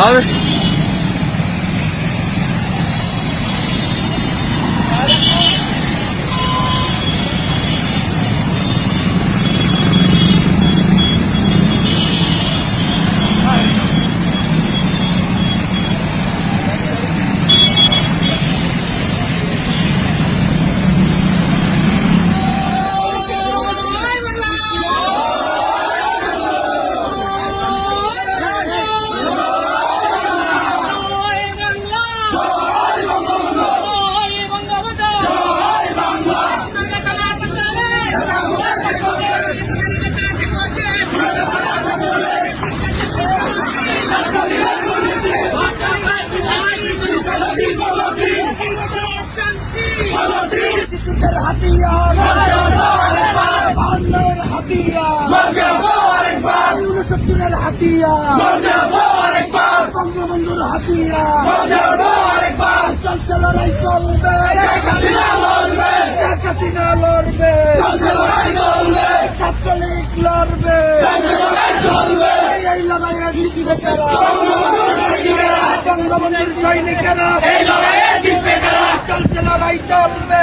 아, 네. ব্রিটিশদের হাতিয়ার বাংলার হাতিয়ার উনসত্তরের হাতিয়ার বঙ্গবন্ধুর হাতিয়ার চলছে লড়াই চলবে শেখ হাসিনা সৈনিকেরা চলছে লড়াই চলবে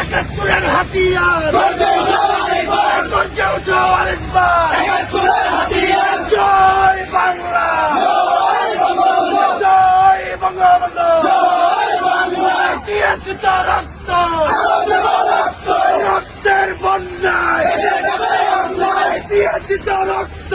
একাত্তরের হাতিয়ার। গর্জে উঠো আরেকবার। জয় বাংলা। জয় বঙ্গবন্ধু। রক্তের বন্যায় দিয়েছি তো রক্ত।